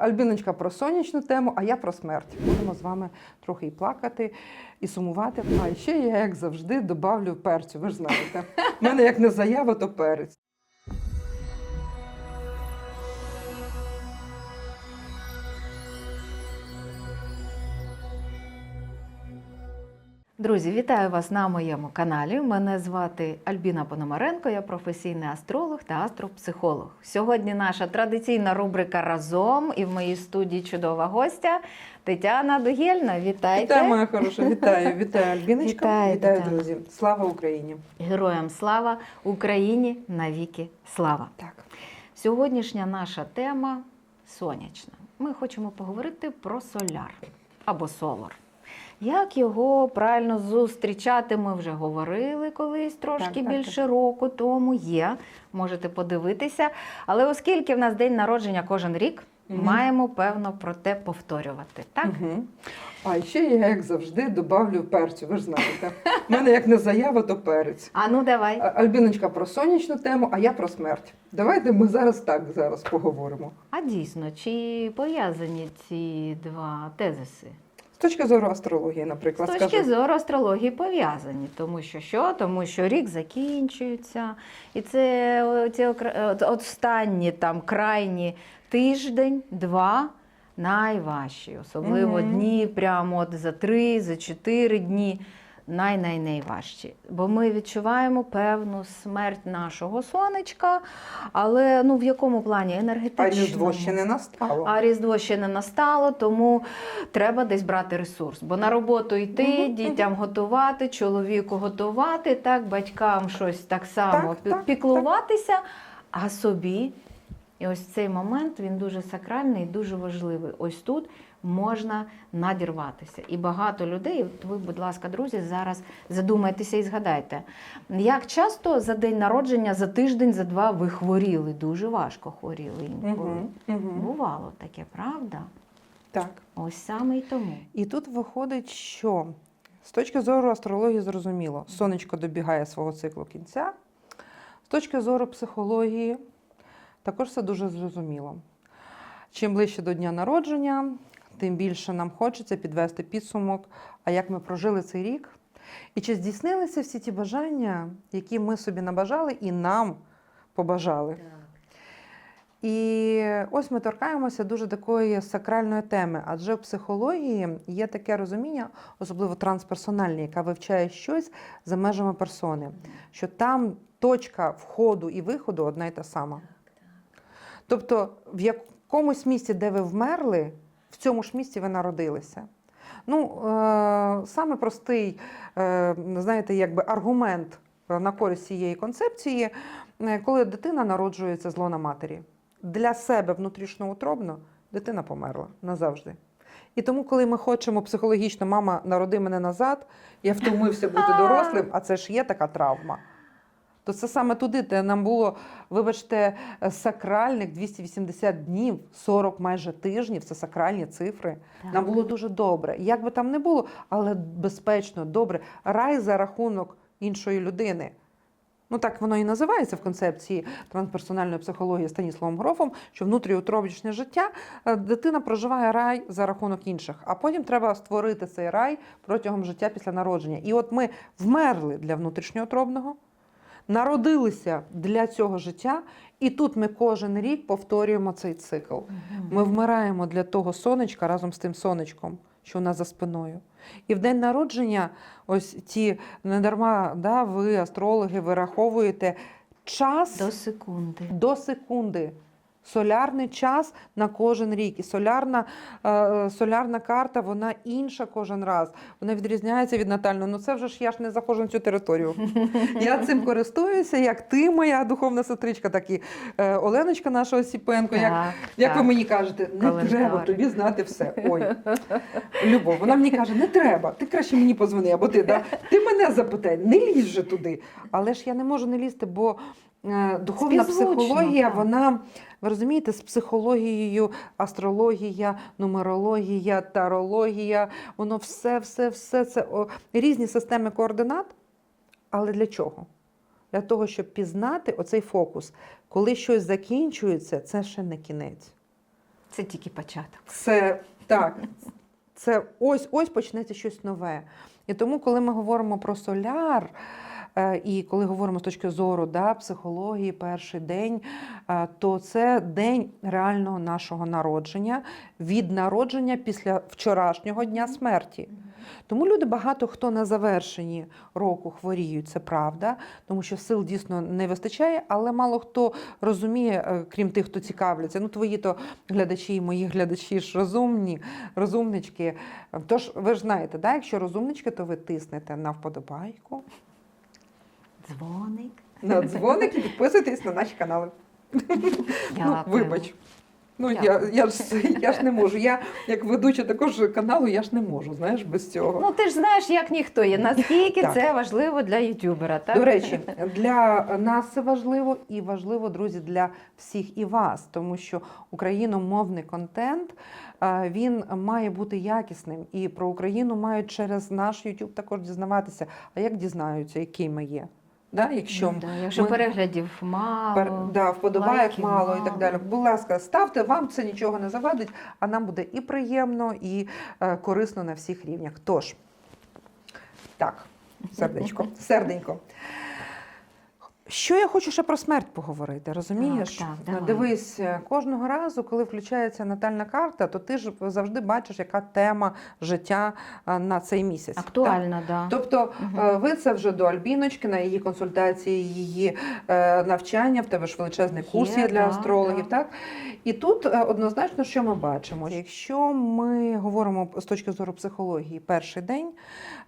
Альбіночка про сонячну тему, а я про смерть. Будемо з вами трохи і плакати, і сумувати. А ще я, як завжди, добавлю перцю. Ви ж знаєте. в мене як не заява, то перець. Друзі, вітаю вас на моєму каналі. Мене звати Альбіна Пономаренко, я професійний астролог та астропсихолог. Сьогодні наша традиційна рубрика разом і в моїй студії чудова гостя Тетяна Дугєльна. Вітайте! Вітаю, моя хороша, вітаю, вітаю, Альбіночка. Вітаю, вітаю Тетяна. друзі. Слава Україні! Героям слава Україні навіки слава! Так. Сьогоднішня наша тема сонячна. Ми хочемо поговорити про соляр або солар. Як його правильно зустрічати, ми вже говорили колись трошки Так, так, більше року тому є. Можете подивитися. Але оскільки в нас день народження кожен рік, Мгм. маємо певно про те повторювати. Так? Угу. А ще я, як завжди, добавлю перцю. Ви ж знаєте. У мене як не заява, то перець. А ну давай. Альбіночка про сонячну тему, а я про смерть. Давайте ми зараз так зараз поговоримо. А дійсно, чи пов'язані ці два тезиси? Точки зору астрології, наприклад, З точки скажу. зору астрології пов'язані, тому що що? Тому що рік закінчується, і це ці от останні там крайні тиждень, два найважчі, особливо Мгм. дні, прямо от за три, за чотири дні. Най-най-найважчі. Бо ми відчуваємо певну смерть нашого сонечка, але ну в якому плані А різдво ще не настало. А Різдво ще не настало, тому треба десь брати ресурс. Бо на роботу йти, дітям готувати, чоловіку готувати, так, батькам щось так само Так, так, піклуватися, а собі. І ось цей момент він дуже сакральний і дуже важливий. Ось тут можна надірватися. І багато людей, от ви, будь ласка, друзі, зараз задумайтеся і згадайте, як часто за день народження, за тиждень, за два ви хворіли, дуже важко хворіли інколи. Угу, угу. Бувало таке, правда? Так. Ось саме й тому. І тут виходить, що з точки зору астрології зрозуміло, сонечко добігає свого циклу кінця. З точки зору психології також все дуже зрозуміло. Чим ближче до дня народження, тим більше нам хочеться підвести підсумок, а як ми прожили цей рік, і чи здійснилися всі ті бажання, які ми собі набажали і нам побажали. І ось ми торкаємося дуже такої сакральної теми, адже в психології є таке розуміння, особливо трансперсональне, яка вивчає щось за межами персони, що там точка входу і виходу одна й та сама. Тобто, в якомусь місці, де ви вмерли, в цьому ж місці ви народилися. Ну, е, саме простий, е, знаєте, якби аргумент на користь цієї концепції, е, коли дитина народжується з лона матері. Для себе внутрішньоутробно дитина померла назавжди. І тому, коли ми хочемо психологічно, мама, народи мене назад, я втомився бути дорослим, а це ж є така травма. То це саме туди, де нам було, вибачте, сакральних 280 днів, 40 майже тижнів, це сакральні цифри. Нам було дуже добре. Як би там не було, але безпечно, добре. Рай за рахунок іншої людини. Ну так воно і називається в концепції трансперсональної психології Станіславом Грофом, що внутріутробічне життя е, дитина проживає рай за рахунок інших, а потім треба створити цей рай протягом життя після народження. І от ми вмерли для внутрішньоутробного, народилися для цього життя, і тут ми кожен рік повторюємо цей цикл. Ми вмираємо для того сонечка разом з тим сонечком, що у нас за спиною. І в день народження, ось ті не дарма, да, ви, астрологи, вираховуєте час До секунди. до секунди. Солярний час на кожен рік. І солярна, е, солярна карта, вона інша кожен раз. Вона відрізняється від натальної. Ну це вже ж я ж не заходжу на цю територію. Я цим користуюся, як ти, моя духовна сестричка, так і е, Оленочка наша Осіпенко. Як, Так, як ви так. мені кажете, не Календар. треба тобі знати все. Ой, Любов, вона мені каже, не треба, ти краще мені позвони, або ти, да? ти мене запитай, не лізь же туди. Але ж я не можу не лізти, бо духовна Співзвучно, психологія, так. вона, ви розумієте, з психологією, астрологія, нумерологія, тарологія, воно все, все, все це о, різні системи координат. Але для чого? Для того, щоб пізнати оцей фокус. Коли щось закінчується, це ще не кінець. Це тільки початок. Це так. Це ось ось почнеться щось нове. І тому, коли ми говоримо про соляр, е, і коли говоримо з точки зору да, психології, перший день, е, то це день реального нашого народження, від народження після вчорашнього дня смерті. Тому люди багато хто на завершенні року хворіють, це правда, тому що сил дійсно не вистачає, але мало хто розуміє, е, крім тих, хто цікавляться. Ну, твої то глядачі, і мої глядачі ж розумні, розумнички. Тож ви ж знаєте, да, якщо розумнички, то ви тиснете на вподобайку, Дзвоник. на дзвоник і підписуйтесь на наші канали. Ну, вибач. Ну, я, я, ж, я ж не можу. Я, як ведуча також каналу, я ж не можу, знаєш, без цього. Ну ти ж знаєш, як ніхто є. Наскільки це важливо для ютубера, так? До речі, для нас це важливо і важливо, друзі, для всіх і вас, тому що україномовний контент він має бути якісним. І про Україну мають через наш YouTube також дізнаватися. А як дізнаються, який ми є? Да? Якщо Ну, да, якщо ми- переглядів мало. Пер, да, вподобаєк мало і так далі. Будь ласка, ставте, вам це нічого не завадить, а нам буде і приємно, і е, корисно на всіх рівнях. Тож, так, сердечко, серденько. Що я хочу ще про смерть поговорити, розумієш? Так, так, давай. Дивись, е, кожного разу, коли включається натальна карта, то ти ж завжди бачиш, яка тема життя е, на цей місяць. так? Актуально, так. Да. Тобто е, ви це вже до Альбіночки, на її консультації, її е, навчання, в тебе ж величезний курс Є, є для да, астрологів, да. так? І тут е, однозначно, що ми бачимо? Якщо ми говоримо з точки зору психології, перший день,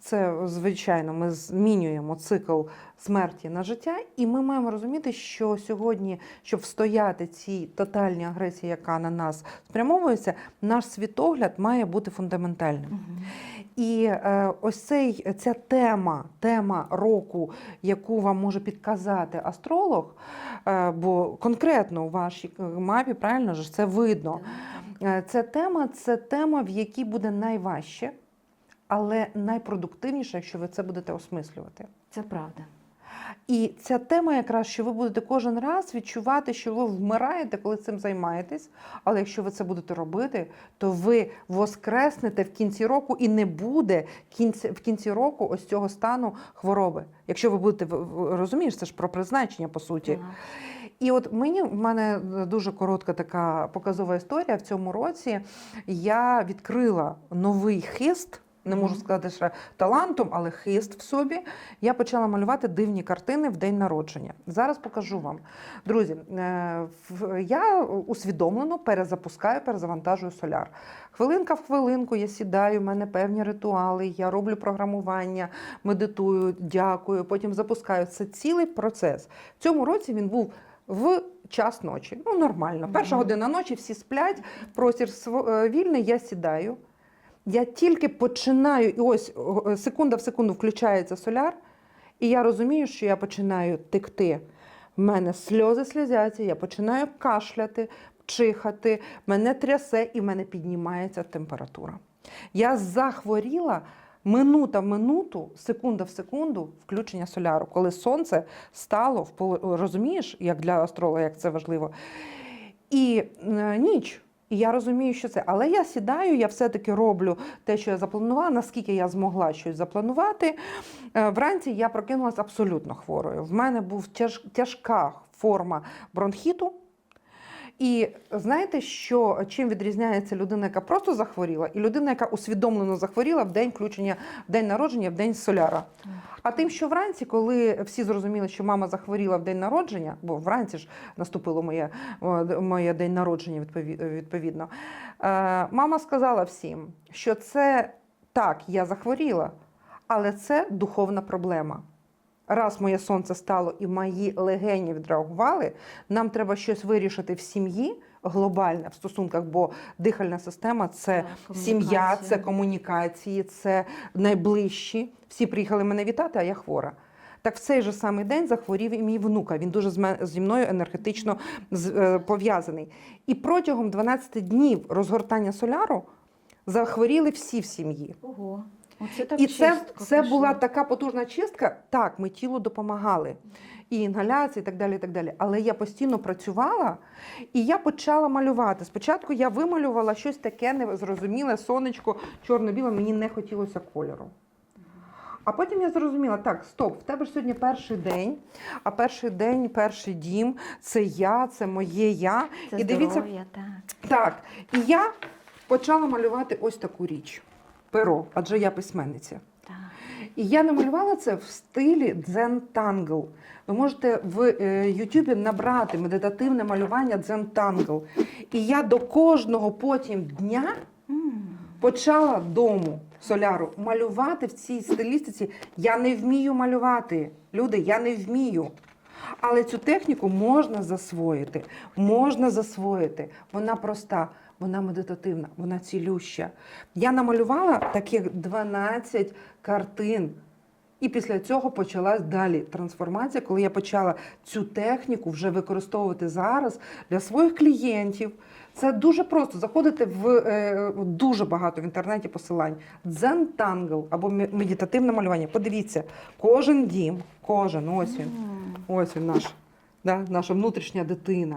це звичайно, ми змінюємо цикл смерті на життя, і ми маємо розуміти, що сьогодні, щоб встояти цій тотальній агресії, яка на нас спрямовується, наш світогляд має бути фундаментальним. Мгм. І е, ось цей, ця тема, тема року, яку вам може підказати астролог, е, бо конкретно у вашій е, мапі, правильно ж це видно. Е, Ця тема це тема, в якій буде найважче, але найпродуктивніше, якщо ви це будете осмислювати. Це правда. І ця тема, якраз що ви будете кожен раз відчувати, що ви вмираєте, коли цим займаєтесь. Але якщо ви це будете робити, то ви воскреснете в кінці року і не буде в кінці року ось цього стану хвороби. Якщо ви будете розумієш, це ж про призначення по суті. І от мені в мене дуже коротка така показова історія. В цьому році я відкрила новий хист. Не можу сказати, що талантом, але хист в собі. Я почала малювати дивні картини в день народження. Зараз покажу вам. Друзі, е, я усвідомлено перезапускаю, перезавантажую соляр. Хвилинка в хвилинку я сідаю, в мене певні ритуали, я роблю програмування, медитую, дякую, потім запускаю. Це цілий процес. В цьому році він був в час ночі. Ну, нормально. Перша година ночі, всі сплять, простір е, вільний, я сідаю. Я тільки починаю, і ось секунда в секунду включається соляр, і я розумію, що я починаю текти. В мене сльози сльозяться, я починаю кашляти, чихати, мене трясе і в мене піднімається температура. Я захворіла минута в минуту, секунда в секунду включення соляру, коли сонце стало розумієш, як для астролога, як це важливо. І е, ніч. І я розумію, що це. Але я сідаю, я все-таки роблю те, що я запланувала, наскільки я змогла щось запланувати. Е, Вранці я прокинулася абсолютно хворою. В мене був тяж, тяжка форма бронхіту. І знаєте, що чим відрізняється людина, яка просто захворіла, і людина, яка усвідомлено захворіла в день включення, в день народження, в день соляра. А тим, що вранці, коли всі зрозуміли, що мама захворіла в день народження, бо вранці ж наступило моє, моє день народження відпові- відповідно, е, мама сказала всім, що це так, я захворіла, але це духовна проблема. Раз моє сонце стало і мої легені відреагували, нам треба щось вирішити в сім'ї глобальне в стосунках, бо дихальна система це сім'я, це комунікації, це найближчі. Всі приїхали мене вітати, а я хвора. Так в цей же самий день захворів і мій внука. Він дуже зі мною енергетично е, пов'язаний. І протягом 12 днів розгортання соляру захворіли всі в сім'ї. Ого. Оце так І це, чистко це була така потужна чистка. Так, ми тілу допомагали. І інгаляції, і так далі. і так далі. Але я постійно працювала і я почала малювати. Спочатку я вималювала щось таке незрозуміле, сонечко, чорно-біле, мені не хотілося кольору. А потім я зрозуміла, так, стоп, в тебе ж сьогодні перший день, а перший день, перший дім це я, це моє я. Це і дивіться, здоров'я, так. так, і я почала малювати ось таку річ. Перо, адже я письменниця. так. І я намалювала це в стилі Дзен Тангл. Ви можете в е, Ютубі набрати медитативне малювання Дзен Тангл. І я до кожного потім дня почала дому соляру малювати в цій стилістиці. Я не вмію малювати. Люди, я не вмію. Але цю техніку можна засвоїти. Можна засвоїти. Вона проста, вона медитативна, вона цілюща. Я намалювала таких 12 картин. І після цього почалась далі трансформація, коли я почала цю техніку вже використовувати зараз для своїх клієнтів. Це дуже просто. Заходите в е, дуже багато в інтернеті посилань. Дзен Тангл або медитативне малювання. Подивіться, кожен дім, кожен ось він. Ось він наш, да, наша внутрішня дитина.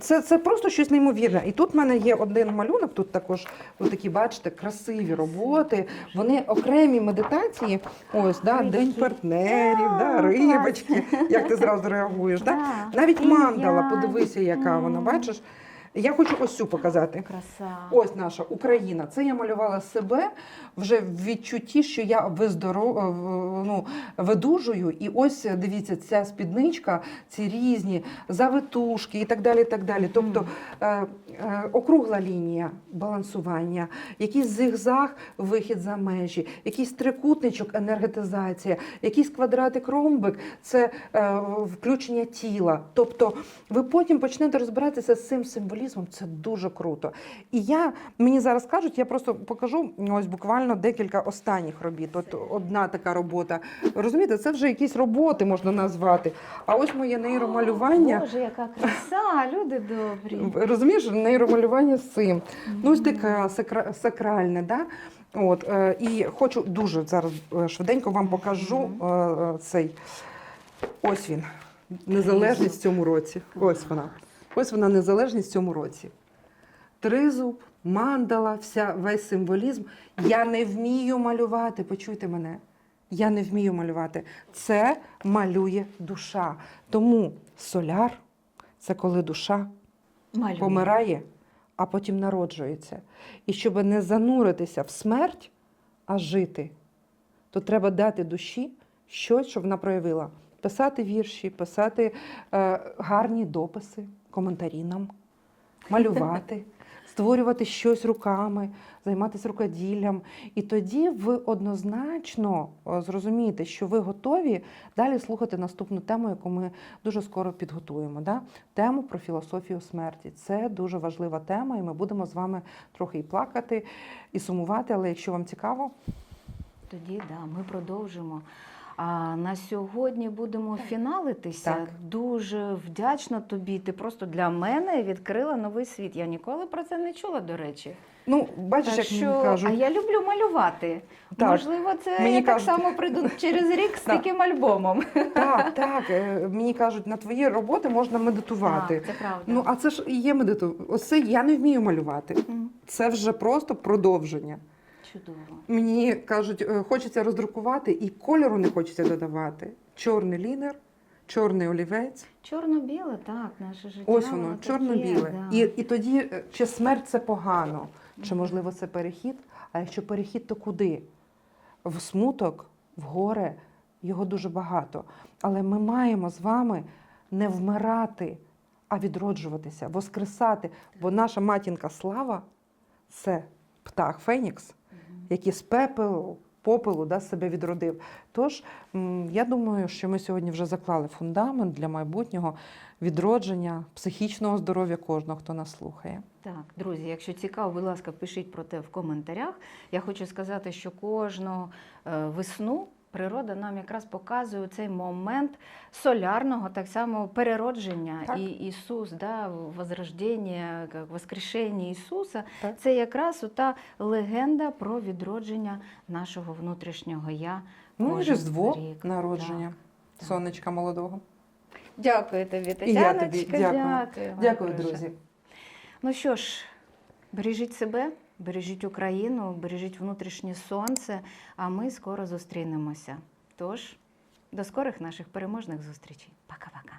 Це, це просто щось неймовірне. І тут в мене є один малюнок, тут також такі, бачите, красиві роботи. Вони окремі медитації. Ось, да, Ой, День партнерів, да, рибочки. Як ти зразу реагуєш? Да. Навіть мандала, подивися, яка вона, бачиш? Я хочу ось цю показати. Краса. Ось наша Україна. Це я малювала себе вже в відчутті, що я виздоров... е, ну, видужую. І ось дивіться, ця спідничка, ці різні завитушки і так далі. І так далі. Тобто е, е, округла лінія балансування, якийсь зигзаг, вихід за межі, якийсь трикутничок, енергетизація, якийсь квадратик ромбик це е, включення тіла. Тобто ви потім почнете розбиратися з цим символізмом. Це дуже круто. І я мені зараз кажуть, я просто покажу ось буквально декілька останніх робіт. От одна така робота. Розумієте, це вже якісь роботи можна назвати. А ось моє нейромалювання. Боже, яка краса, люди добрі. Розумієш, нейромалювання з цим. Ну, ось сакра- сакральне, да? От, е, і хочу дуже зараз е, швиденько вам покажу е, цей. Ось він. Незалежність в цьому році. Ось вона. Ось вона незалежність в цьому році. Тризуб, мандала, вся, весь символізм. Я не вмію малювати. Почуйте мене. Я не вмію малювати. Це малює душа. Тому соляр це коли душа Малює. помирає, а потім народжується. І щоб не зануритися в смерть, а жити, то треба дати душі щось, щоб вона проявила. Писати вірші, писати е, гарні дописи, коментарі нам, малювати, створювати щось руками, займатися рукоділлям. І тоді ви однозначно е, зрозумієте, що ви готові далі слухати наступну тему, яку ми дуже скоро підготуємо. Да? Тему про філософію смерті. Це дуже важлива тема, і ми будемо з вами трохи і плакати, і сумувати. Але якщо вам цікаво, Тоді да, ми продовжимо. А на сьогодні будемо фіналитися. Так. Дуже вдячна тобі. Ти просто для мене відкрила новий світ. Я ніколи про це не чула, до речі. ну бачиш, Так як що, мені а я люблю малювати. Так. Можливо, це Мені я кажуть- так само прийду через рік з Так. таким альбомом. Так, так. е, Мені кажуть, на твої роботи можна медитувати. Так, це правда. Ну, а це ж і є медиту. Оце я не вмію малювати. Це вже просто продовження. Чудово. Мені кажуть, е, хочеться роздрукувати, і кольору не хочеться додавати. Чорний лінер, чорний олівець. Чорно-біле, так, наше життя. Ось воно, чорно-біле. да. І, і тоді, е, чи смерть це погано, чи можливо це перехід? А якщо перехід, то куди? В смуток, в горе, його дуже багато. Але ми маємо з вами не вмирати, а відроджуватися, воскресати. Бо наша матінка слава це птах Фенікс, який з пепелу, попелу да, себе відродив. Тож я думаю, що ми сьогодні вже заклали фундамент для майбутнього відродження психічного здоров'я кожного, хто нас слухає. Так, друзі, якщо цікаво, будь ласка, пишіть про те в коментарях. Я хочу сказати, що кожну е, весну природа нам якраз показує цей момент солярного, так само переродження. Так. І Ісус, да, возрождення, воскрешення Ісуса, Так. це якраз та легенда про відродження нашого внутрішнього я. Ну і Різдво, рік. народження так. сонечка молодого. Дякую тобі, І Тетяночка. я тобі дякую. Дякую, Дякую, друзі. Ну що ж, бережіть себе, бережіть Україну, бережіть внутрішнє сонце, а ми скоро зустрінемося. Тож, до скорих наших переможних зустрічей. Пока-пока.